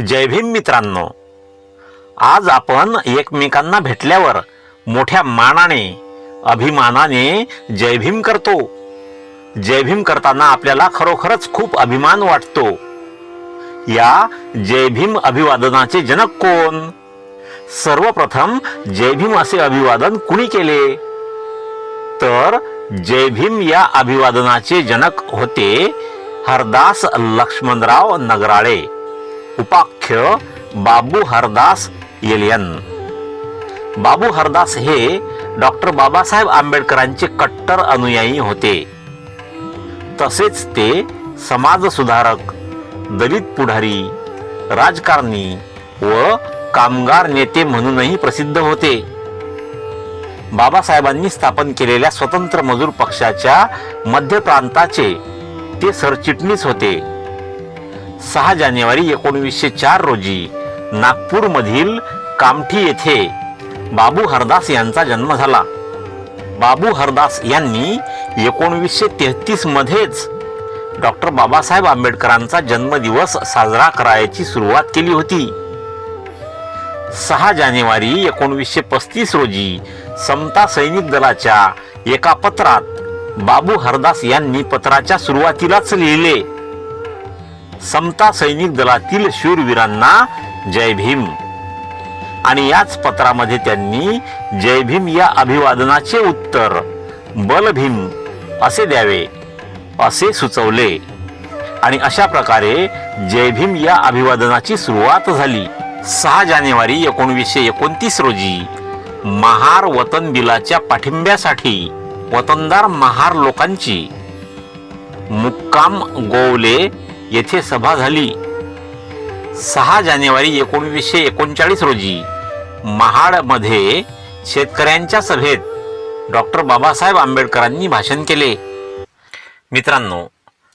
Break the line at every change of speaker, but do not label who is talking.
जय भीम मित्रांनो. आज आपण एकमेकांना भेटल्यावर मोठ्या मानाने अभिमानाने जय भीम करतो. जय भीम करताना आपल्याला खरोखरच खूप अभिमान वाटतो. या जय भीम अभिवादनाचे जनक कोण? सर्वप्रथम जय भीम असे अभिवादन कुणी केले? तर जय भीम या अभिवादनाचे जनक होते हरदास लक्ष्मणराव नगराळे. उपाख्य बाबू हरदास येलियन. बाबू हरदास हे डॉक्टर बाबासाहेब आंबेडकरांचे कट्टर अनुयायी होते. तसेच ते समाजसुधारक दलित पुढारी राजकारणी व कामगार नेते म्हणूनही प्रसिद्ध होते. बाबासाहेबांनी स्थापन केलेल्या स्वतंत्र मजूर पक्षाच्या मध्य प्रांताचे ते सरचिटणीस होते. सहा जानेवारी एकोणवीसशे चार रोजी नागपूरमधील कामठी येथे बाबू हरदास यांचा जन्म झाला. बाबू हरदास यांनी एकोणवीसशे तेहतीसमध्येच डॉक्टर बाबासाहेब आंबेडकरांचा जन्मदिवस साजरा करायची सुरुवात केली होती. सहा जानेवारी एकोणवीसशे पस्तीस रोजी समता सैनिक दलाच्या एका पत्रात बाबू हरदास यांनी पत्राच्या सुरुवातीलाच लिहिले. समता सैनिक दलातील शूरवीरांना जय भीम. आणि याच पत्रामध्ये त्यांनी जय भीम या अभिवादनाचे उत्तर बल भीम असे द्यावे असे सुचवले. आणि अशा प्रकारे जय भीम या अभिवादनाची सुरुवात झाली. सहा जानेवारी एकोणवीसशे एकोणतीस रोजी महार वतन बिलाच्या पाठिंब्यासाठी वतनदार महार लोकांची मुक्काम गोवले येथे सभा झाली. सहा जानेवारी एकोणवीसशे एकोणचाळीस रोजी महाडमध्ये शेतकऱ्यांच्या सभेत डॉक्टर बाबासाहेब आंबेडकरांनी भाषण केले. मित्रांनो